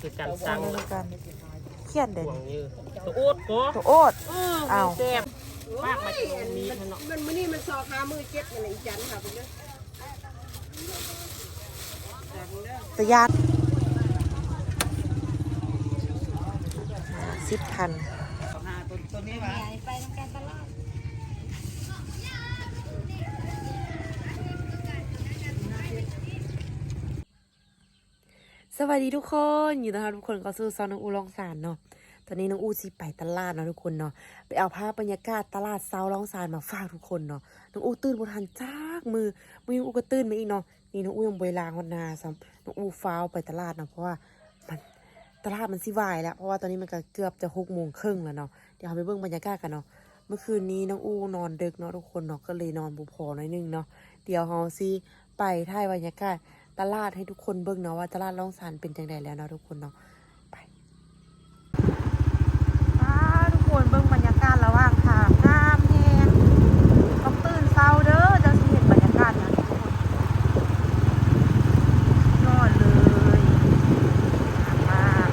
คือการสั่งเหมืละอนกันเครียดเด่นห่วงยือตัวโอ๊ตก็ตัวโอ๊ตเอออ้าวแซ่บปากมาตรงนี้เนาะมันมื้อนี้มันซอกหามือเจ็บนั่นแหละอีจันค่ะเพิ่นเด้อจังเด้อตะยานสิบพันหาตัวตัวนี้ว่า สวัสดีทุกคนอยู่นะคะทุกคนก็ซื้อซอนน้องอูลองสารเนาะตอนนี้น้องอูสิไปตลาดเนาะทุกคนเนาะไปเอาภาพบรรยากาศตลาดเซาลองสารมาฝากทุกคนเนาะน้องอูตื่นบนทันจากมือมือน้องอูก็ตื่นมาอีกเนาะนี่น้องอูยังบริลางวันนาซ้ำน้องอูฟ้าวไปตลาดเนาะเพราะว่ามันตลาดมันสิวายแล้วเพราะว่าตอนนี้มันก็เกือบจะหกโมงครึ่งแล้วเนาะเดี๋ยวเราไปเบิ่งบรรยากาศกันเนาะเมื่อคืนนี้น้องอูนอนดึกเนาะทุกคนเนาะก็เลยนอนบุพอหน่อยนึงเนาะเดี๋ยวเราสิไปถ่ายบรรยากาศ ตลาดให้ทุกคนเบิ่งเนาะว่าตลาดล่องสานเป็นจังไดแล้วเนาะทุกคนเนาะไปทุกคนเบิ่งบรรยากาศระหว่างทางงามแฮงต้องตื่นเช้าเด้อจะสิเห็นบรรยากาศนะทุกคนยอดเลยงามมาก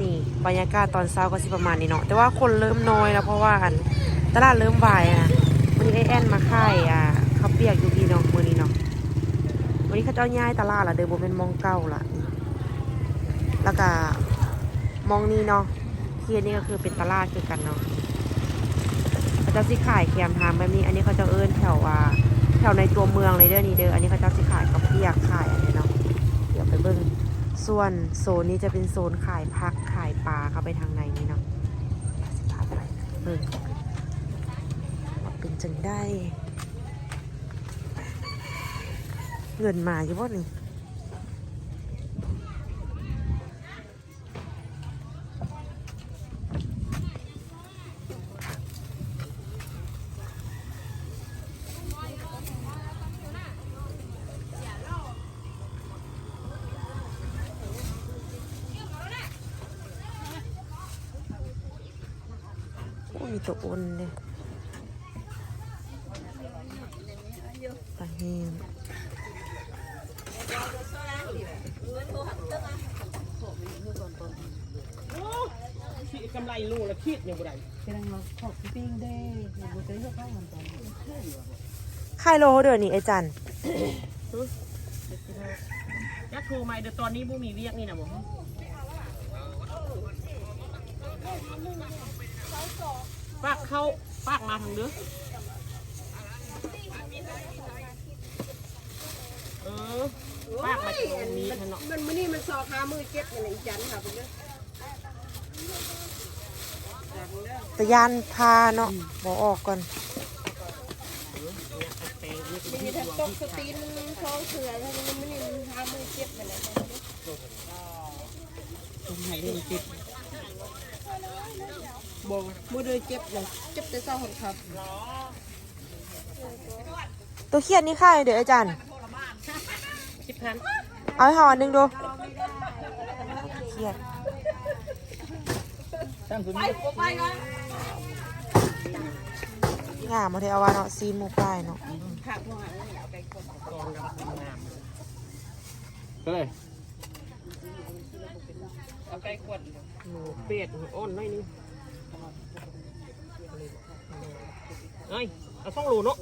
นี่บรรยากาศตอนเช้าก็สิประมาณนี้เนาะแต่ว่าคนเริ่มน้อยแล้วเพราะว่าอันตลาดเริ่มวายนะวันนี้ไอแอนมาค่ายอะข้าวเปียกอยู่ดีเนาะมื้อนี้เนาะวั นี้เขาเจ้าย้ายตลาดละเดิมบ่เป็นมองเก่าละแล้วก็มองนี้เนาะที่นนี้ก็คือเป็นตลาดคือกันเนาะเขาจ้าสิขายแคมทางแบบนี้ อันนี้เขาจะเอิ้นแถวว่าแถวในตัวเมืองเลยเด้อนี่เด้อ อันนี้เขาจ้าสิขายข้าวเปียกขายอันนี้เนาะ เดี๋ยวไปเบิ่งส่วนโซนนี้จะเป็นโซนขายผักขายปลาเข้าไปทางในนี้เนาะสิพาไปเบิ่งเป็นจังได้ เงินมาอยู่บ่นี่โอ้มีตัวอ้นเลยปลาแห้ง โอ้ขี้ กำไรลูกละคิดอยังบ่ได้เป็นเราขอบปิ้งได้อย่าบ่ได้เข้ามันตอนค่ายโลเดือนนี้ไอ้จันยักโทรมาเดี๋ยวตอนนี้บ่มีเวียกนี่นะบ่ปากเข้าปากมาทางเด้อเออปากมาตรงนี้เนาะมันมื้อนี้มันซอกหามือเจ็บนั่นแหละอีจันค่ะเพิ่นเด้อจังเด้อ ตะยานพาเนาะบอกออกก่อนมีทั้งตกสตีนท้องเสือแล้วมันมื้อนี้มันหามือเจ็บนั่นแหละตรงไหนนี่ติดบ่บ่ได้เจ็บเลยเจ็บแต่เช้าหนครับตัวเครียดนี่ค่ายเดี๋ยวไอ้จันสิบพันเอาให้เขาอันหนึงดูเครียด ตั้งคุณงามมาเทเอาว่าเนาะซีนหมูปลายเนาะผักบ่หาเอาไปกดกองกับงามก็เลยเอาไปกดหนูเป็ดหนูอ้นหน่อยนึงเอ้ยเอาซ่องโลเนาะ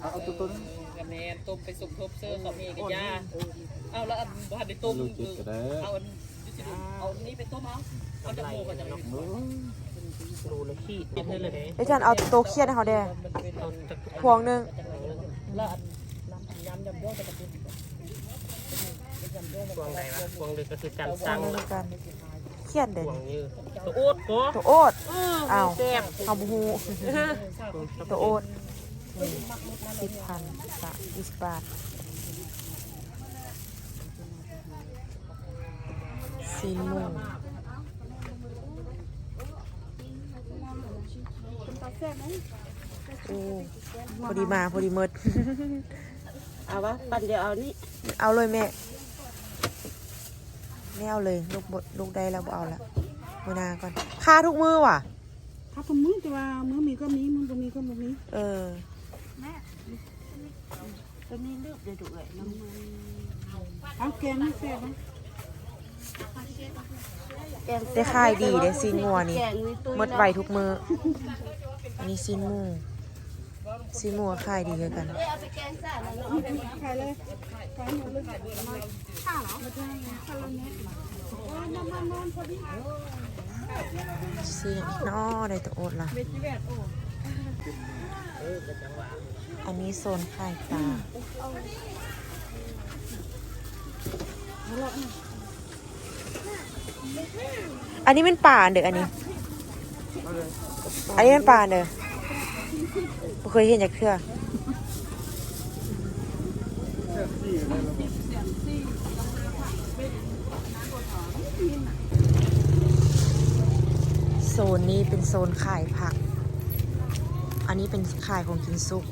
เอาเอาตัวต้นกับแม่ต้มไปสุกทบเซอร์เขามีกับยาเอาแล้วอันบ่ทันได้ต้มลูกจิตก็ได้เอาอันเอานี่ไปต้มเอา เอาจมูกก่อนจะเนาะโอ้ยโลละขี้ติดเลยเลยเด้ไอ้จันเอาตัวเครียดให้เขาแด่เอาจากพวงหนึงแล้วอันน้ำยำยำย่องไปกับคุณพวงใดวะพวงเด็กก็คือการพวสั่งงหนึงละกันเครียดพเด่นวงยือตัวโอ๊ตก็ตัวโอ๊ตเอออ้าวแซ่บเขาบูฮูตัวโอ๊ตสิบพันสามยี่สิบบาทซีนหมู โอ้พอดีมาพอดีเมิดเอาวะปั่นเดี๋ยวเอานี่เอาเลยแม่ไม่เอาเลยลูกบดลูกได้แล้วบ่เอาละมือหนาก่อนค่าทุกมือว่ะถ้าพมือแต่ว่ามือมีก็มีมือบ่มีก็บ่มีเออจะมีเลือกเดี๋ยวดูเลยน้ำมันเอาแกงไม่แซ่บได้ขายดีได้ซีนงัวนี่หมดไวทุกมืออันนี้ซีนหมูซีนหมูก็ขายดีคือกันเดียวกันซีนอีกเนอได้ตัวโอดล่ะอันนี้โซนขายปลา อันนี้เป็นป่าเด้ออันนี้ อันนี้เป็นป่าเด้อบ่เคยเห็นจากเทื่อโซนนี้เป็นโซนขายผัก อันนี้เป็นขายของกินซุป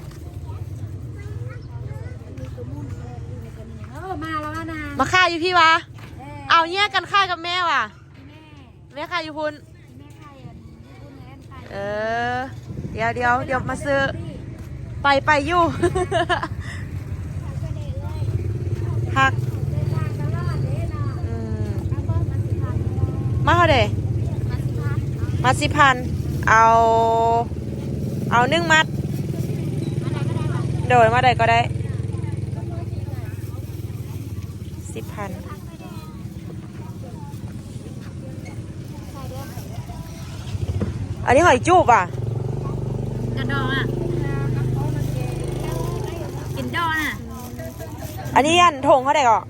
เออมาแล้วนะมาค่ายอยู่พี่วะ เอาแยกกันค่ายกับแม่ว่ะ แม่ค่ายอยู่พุ่นเออ เดี๋ยวเดี๋ยวเดี๋ยวมาซื้อ ไปไปอยู่ หักอืมมาเท่าเดมาสิพัน เอา เอาหนึ่งมัด โดยมาได้ก็ได้สิบพัน อันนี้หอยจูบอะกระดองอะ กินดองอะ อันนี้อันถงเขาได้ก่อ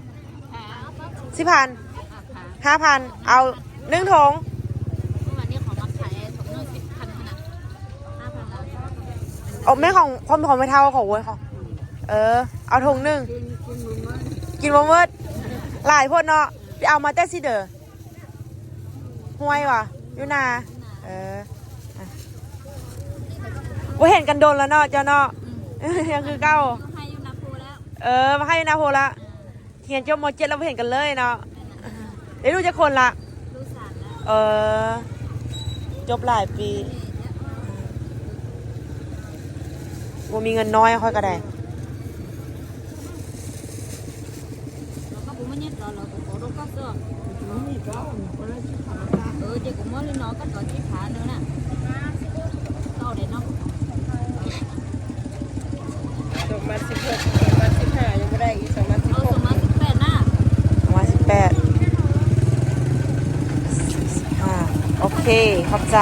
สิบพันห้าพันเอาหนึ่งถงวันนี้ขอมาขายถุงนึงสิบพันขนาดห้าพันแล้วเอาแม่ของความของไม่เท่าของโว้ยของเออ เอาถงหนึ่งกินมะเมิดหลายพนเนาะไปเอามาแต่สิเดอห่วยว่ะอยู่นาเอออะ ว่าเห็นกันโดนแล้วเนาะเจ้าเนาะยังคือเก้าต้องให้ยูนาโพแล้วเออมาให้นาโพละเห็นเจ้ามอเจ็ดแล้วบ่เห็นกันเลยเนาะเดี๋ยวรู้จะคนละรู้สารแล้วเออจบหลายปีว่ามีเงินน้อยค่อยก็ได้เราก็บุ้มเนี่ยเราเราก็ขอรู้ก็เสื้อเออเด็กกูมอเลยเนาะก็ต่อที่ขาเนื้อน่ะต่อเด็ดเนาะ ดอกมาสิบหกดอกมาสิบห้ายังไม่ได้อีกสองมาสิบ เอา ห ส ก มาสิบแปดหน้า ประมาณสิบแปดอ่าโอ เค ขอบใจ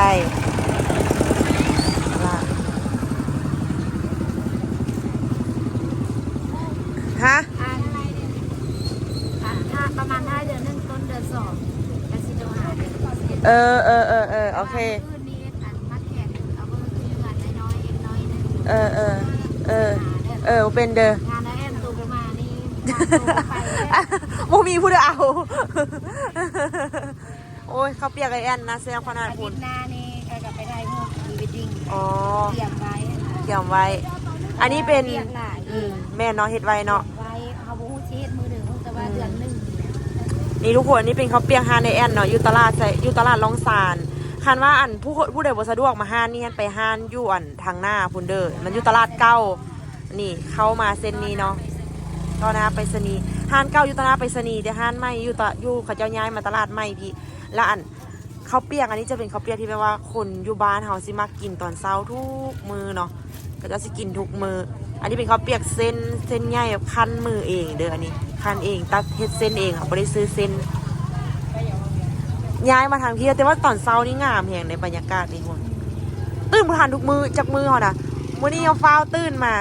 ว่าฮะอันอันถ้าประมาณห้าเดือนหนึ่งต้นเดือนสองกันสิโดหาเดือนสิบเออเออเออเออโอเค คืนนี้อันมัดแขกเอาเบอร์คืองานน้อยๆเอ็นน้อยนึงเออเออเออ เออเป็นเด้องานแล้วแอนตูประมาณนี้งานตูไปแล้วโมมีผู้เดเอา โอ้ยเขาเปียกไอแอนนะแสดงความน่าอาคุทิณ ตย์หน้านี่ก็จะไปได้พวกพรีเวดดิ้งอ๋อ เตรียมไว้เกี่ยมไว้ อันนี้เป็นเรียกหลายอืมแม่เนาะเฮ็ดไว้เนาะ ไว้เขาบอกว่าชีสมือหนึ่งแต่ว่าเดือนหนึ่งนี่ทุกคนอันนี่เป็นข้าวเปียกฮานในแอนเนาะอยู่ตลาดใส่อยู่ตลาดลองซานคันว่าอันผู้คนผู้ใดบ่สะดวกมาห้านนี่ฮันไปห้านอยู่อันทางหน้าพุ่นเด้อมันอยู่ตลาดเก้านี่เข้ามาเส้นนี้เนาะตอนนาไปสนีย์ห้านเก้าอยู่ตลาดไปสนีย์แต่ห้านใหม่อยู่ตะอยู่เขาเจ้าย้ายมาตลาดใหม่พี่ และอันข้าวเปียกอันนี้จะเป็นข้าวเปียกที่แปลว่าคนอยู่บ้านเฮาสิมักกินตอนเช้าทุกมือเนาะก็จะสิกินทุกมือ อันนี้เป็นข้าวเปียกเส้นเส้นใหญ่แบบคั้นมือเองเด้ออันนี้คั้นเองตัดเฮ็ดเส้นเองค่ะบ่ได้ซื้อเส้นย้ายมาทางพี่แต่ว่าตอนเช้านี่งามแหงในบรรยากาศนี่คนตื่นมาทานทุกมือจากมือเขานะวันนี้เอาฟ้าวตื่นมา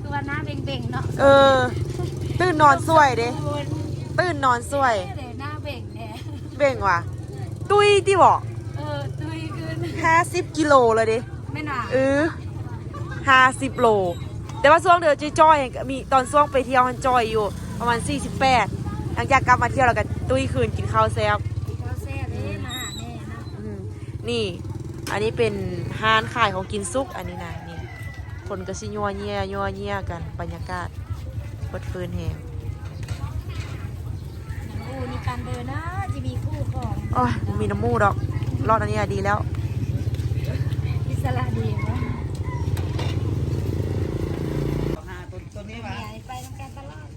คือว่าหน้าเบ่งๆเนาะเออ ตื่นนอนสวยเด้ตื่นนอนสวยเดี๋ยวหน้าเบ่งเนี่ยเบ่งว่ะ ตุยที่บอกเออตุยขึ้นห้าสิบกิโลเลยเด้ไม่หนาเออห้าสิบโล แต่ว่าช่วงเดือนจ้อยๆมีตอนช่วงไปเที่ยวมันจอยอยู่ ประมาณสี่สิบแปดหลังจากกลับมาเที่ยวแล้วก็ตุยคืนกินข้าวแซ่บเขาแซ่บเลยมาหาแม่นะอืมนี่ อันนี้เป็นห้านขายของกินซุกอันนี้นะนี่คนก็สิยัวเยียยัวเยียกันบรรยากาศเปิดฟืนแหง มีการเดินนะจะมีคู่ของอ้ยมีน้ำมูดอก รอดอันนี้ดีแล้ว อิสระดีนะตัวนี้มาไปน้ำแกงตลอด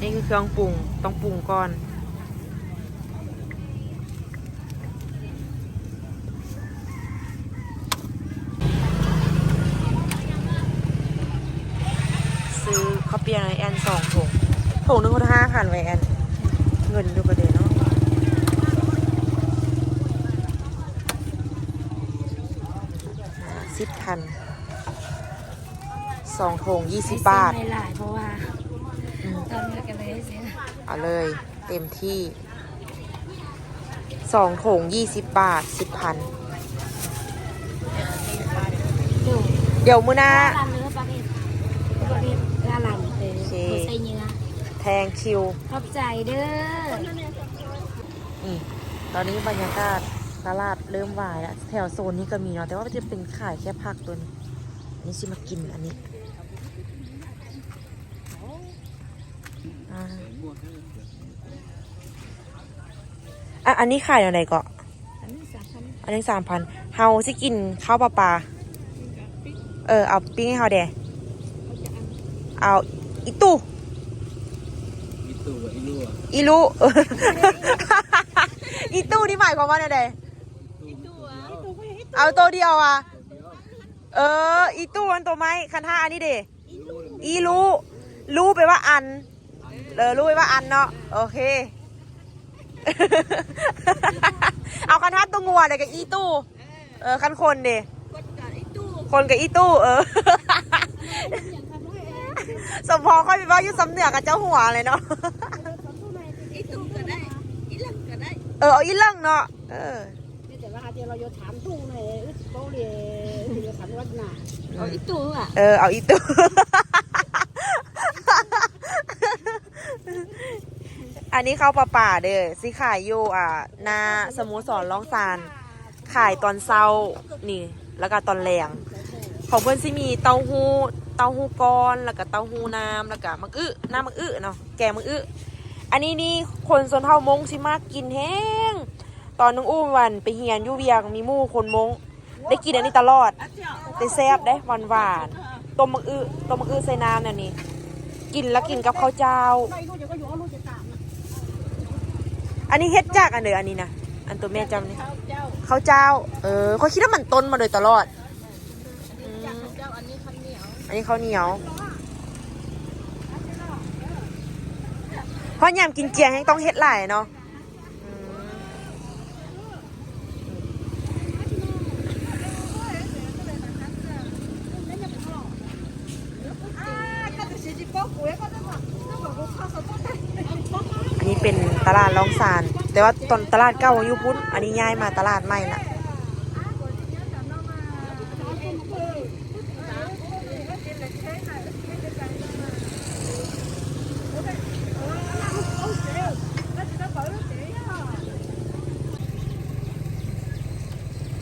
นี่คือเครื่องปรุง ต้องปรุงก่อน ถุงหนึงคนห้าพันไว้แอนเงินดูประเดี๋ยวเนาะสิบพันสองถุงยี่สิบบาทไม่หลายเพราะว่าอืมตอนนี้กันเลยสิเอาเลยเต็มที่สองถุงยี่สิบบาทสิบพันดูเดี๋ยวมื้อหน้าร้านเนื้อปลาเห็ดปลาเห็ดร้านหลังเออโอเคบ่ใส่เนื้อแท งคิว ขอบใจเด้อนี่ตอนนี้บรรยากาศตลาดเริ่มวายแล้ว แถวโซนนี้ก็มีเนาะแต่ว่าจะเป็นขายแค่ผักตัวนี้อันนี้ชิมากินอันนี้อ่าอะอันนี้ขายอะไรก็อันนี้สามพันอันนี้สามพันเฮาสิกินข้าวปลาปลาเออเอาปิ้งให้เฮาเดเอาอีตู้อี ตู่กับอีลู่อะอีลูอีตู้นี่หมายความว่าอะไรอีตู่อะเอาตัวเดียวอะ เออ อีตู้อันตัวไม้คันห้าอันนี้เดอีรู้ รู้ไปลว่าอันเออรู้ไปลว่าอันเนาะ โอเค เอาคันห้าตัวงัวเลยกับอีตู้ เออคันคนเดคนกับอีตู้ เออ สมพองค่อยไปว่าอยู่สำเหนือกับเจ้าหัวเลยเนาะอีตู้ก็ได้อีหลังก็ได้เออเอาอีเรื่องเนาะเออนี่แต่ว่าเดี๋ยวเราโยถามตู้หน่อยโต๊ะเลยโยถามวัดหนาเอาอีตู้อะเออเอาอีตู้อันนี้เข้าวปลาป่าเด้อสิขายอยู่อ่าหนาสโมุสรล่องซานขายตอนเช้านี่ แล้วก็ตอนแรงของเพื่อนสิมีเต้าหู้ เต้าหู้ก้อนแล้วก็เต้าหู้น้ำแล้วก็มักอึน้ำมักอึเนาะแกงมักอึอันนี้นี่คนส่วนเท่ามงสิมากกินแห้งตอนน้องอุ้วันไปเฮียนยูเวียงมีมู่คนมง ได้กินอันนี้ตลอดได้แซ่บได้หวานหวานต้มมักอึต้มมักอึใส่น้ำเนี่ยนี่กินแล้วกินกับข้าวเจ้า อันนี้เฮ็ดจากอันเดออันนี้นะอันตัวแม่จำนี่ข้าวเจ้าข้าวเจ้า เออเขาคิดว่ามันต้นมาโดยตลอดอืม ข้าวเจ้าอันนี้ข้าวเหนียว อันนี้ข้าวเหนียวเพราะยามกินเจียงให้ต้องเฮ็ดหลายเนาะอันนี้เป็นตลาดลองซาน แต่ว่าตอนตลาดเก่าอยู่พุ้น อันนี้ย้ายมาตลาดใหม่ละ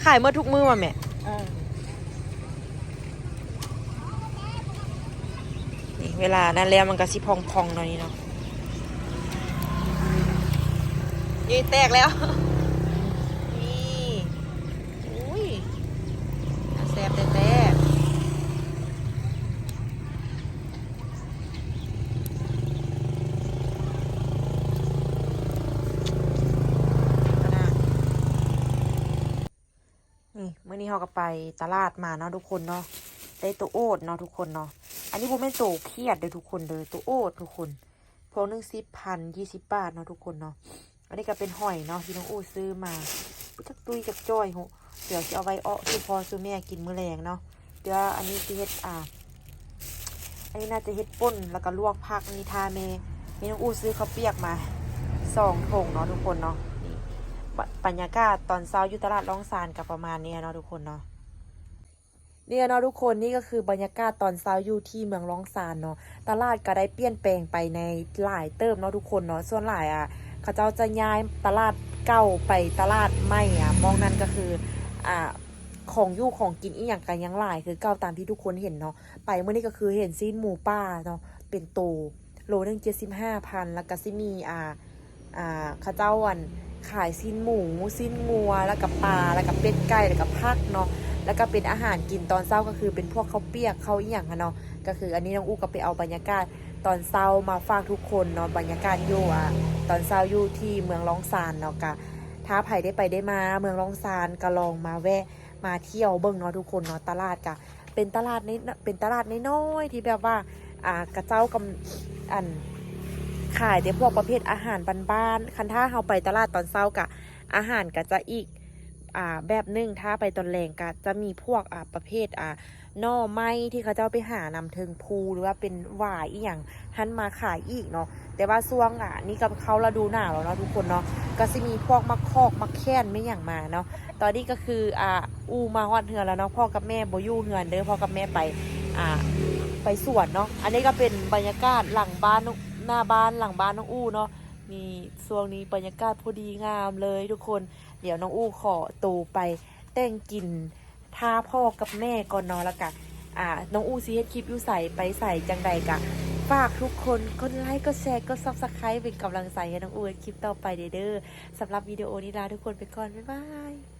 ขายเมื่อทุกมือมาแม่นี่เวลานั้นแล้วมันก็สิพองๆหน่อยนี่เนาะยี่แตกแล้ว นี่อุ้ยแซ่บแท้ๆ นี่เมื่อนี้เราก็ไปตลาดมาเนาะทุกคนเนาะได้ตัวโอ๊ตเนาะทุกคนเนาะอันนี้ผมเป็นตัวเครียดเลยทุกคนเลยตัวโอ๊ตทุกคนพวงหนึ่งสิบพันยี่สิบบาทเนาะทุกคนเนาะอันนี้ก็เป็นหอยเนาะที่น้องอูซื้อมาจักตุยจักจ้อยโหเดี๋ยวจะเอาไว้อ้อคือพอซื้อแม่กินมื้อแรงเนาะเดี๋ยวอันนี้จะเฮ็ดอ่าอันนี้น่าจะเฮ็ดป่นแล้วก็ลวกผักนี่ทาเมมีน้องอู้ซื้อข้าวเปียกมาสองถุงเนาะทุกคนเนาะ บรรยากาศตอนเช้าอยู่ตลาดล่องซานกับประมาณนี้เนาะทุกคนเนาะเนี่ยเนาะทุกคนนี่ก็คือบรรยากาศตอนเช้าอยู่ที่เมืองร้องซานเนาะตลาดก็ได้เปลี่ยนแปลงไปในหลายเติมเนาะทุกคนเนาะส่วนหลายอะเขาเจ้าจะย้ายตลาดเก่าไปตลาดใหม่อะมองนั่นก็คืออ่าของอยู่ของกินอีหยังกันยังหลายคือเก่าตามที่ทุกคนเห็นเนาะไปเมื่อนี้ก็คือเห็นซีนหมูป้าเนาะเป็นโตโลหนึงเจ็ดสิบห้าพันแล้วก็ซิมีอ่าอ่าเขาเจ้าวัน ขายซีนหมูซีนงัว แล้วกับปลาแล้วกับเป็ดไก่แล้วกับผักเนาะแล้วก็เป็นอาหารกินตอนเช้าก็คือเป็นพวกข้าวเปียกข้าวอีหยังอะเนาะก็คืออันนี้น้องอู้ก็ไปเอาบรรยากาศตอนเช้ามาฝากทุกคนเนาะบรรยากาศอยู่อะตอนเช้าอยู่ที่เมืองลองซานเนาะกะถ้าไผได้ไปได้มาเมืองลองซานก็ลองมาแวะมาเที่ยวเบิ่งเนาะทุกคนเนาะตลาดกะเป็นตลาดในเป็นตลาดน้อยๆที่แบบว่าอ่ากระเจ้ากำอัน ขายแต่พวกประเภทอาหารบ้านๆคันถ้าเราไปตลาดตอนเช้ากะอาหารก็จะอีกอ่าแบบนึงถ้าไปตอนแรงก็จะมีพวกอ่าประเภทอ่าน่อไม้ที่เขาเจ้าไปหานำเทิงภูหรือว่าเป็นหวายอีหยังหันมาขายอีกเนาะแต่ว่าช่วงอะนี่ก็เขาฤดูหนาวแล้วเนาะทุกคนเนาะก็สิมีพวกมะคอกมะแค้นไม่อย่างมาเนาะตอนนี้ก็คืออ่าอูมาฮอดเฮือนแล้วเนาะพ่อกับแม่บอยู่เฮือนเด้อพ่อกับแม่ไปอ่าไปสวนเนาะอันนี้ก็เป็นบรรยากาศหลังบ้านน้อง หน้าบ้านหลังบ้านน้องอู้เนาะนี่ช่วงนี้บรรยากาศพอดีงามเลยทุกคน เดี๋ยวน้องอู้ขอตูไปแต่งกินท่าพ่อกับแม่ก่อนนอนแล้วกันอ่าน้องอูซีเฮ็ดคลิปอยู่ใส่ไปใส่จังใดกะฝากทุกคนกดไลค์กดแชร์กดซับสไครป์เป็นกำลังใจให้น้องอูเฮ็ดคลิปต่อไปเด้อเด้อสำหรับวิดีโอนี้ลาทุกคนไปก่อนบ๊ายบาย